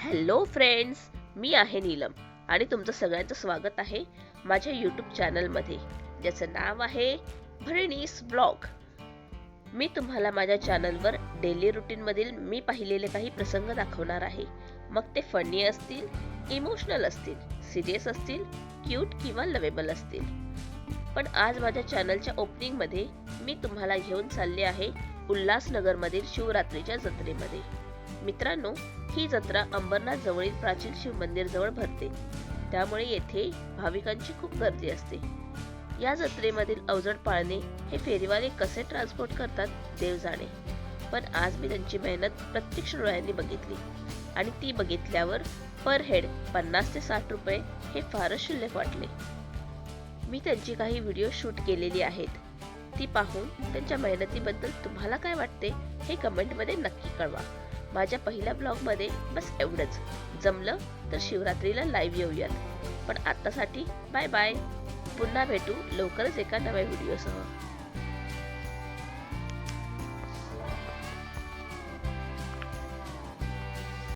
Hello friends मी आहे नीलम आणि तुमचं सगळ्यांचं स्वागत आहे माझ्या यूट्यूब चॅनलमध्ये. ज्याचं नाव आहे भरणीस ब्लॉग. मी तुम्हाला माझ्या चॅनलवर डेली रुटीनमधील मी पाहिलेले काही प्रसंग दाखवणार आहे. मग ते फनी असतील इमोशनल असतील सिरियस असतील क्यूट किंवा लवेबल असतील. पण आज माझ्या चॅनलच्या ओपनिंगमध्ये मी तुम्हाला घेऊन चालले आहे उल्हासनगरमधील शिवरात्रीच्या जत्रेमध्ये. मित्रांनो ही जत्रा अंबरनाथ जवळील प्राचीन शिव मंदिर जवळ भरते. त्यामुळे येथे भाविकांची खूप गर्दी असते. या जत्रेमधील अवजड पाळणे हे फेरीवाले कसे ट्रान्सपोर्ट करतात देव जाणे. पण आज मी त्यांची मेहनत प्रत्यक्ष डोळ्यांनी बघितली. आणि ती बघितल्यावर पर हेड पन्नास ते साठ रुपये हे फारच शिल्लक वाटले. मी त्यांची काही व्हिडिओ शूट केलेली आहेत. ती पाहून त्यांच्या मेहनतीबद्दल तुम्हाला काय वाटते हे कमेंटमध्ये नक्की कळवा. माझ्या पहिल्या ब्लॉगमध्ये बस एवढंच. जमलं तर शिवरात्रीला लाईव्ह येऊयात. पण आत्तासाठी बाय बाय पुन्हा भेटू लवकरच एका नव्या व्हिडिओसह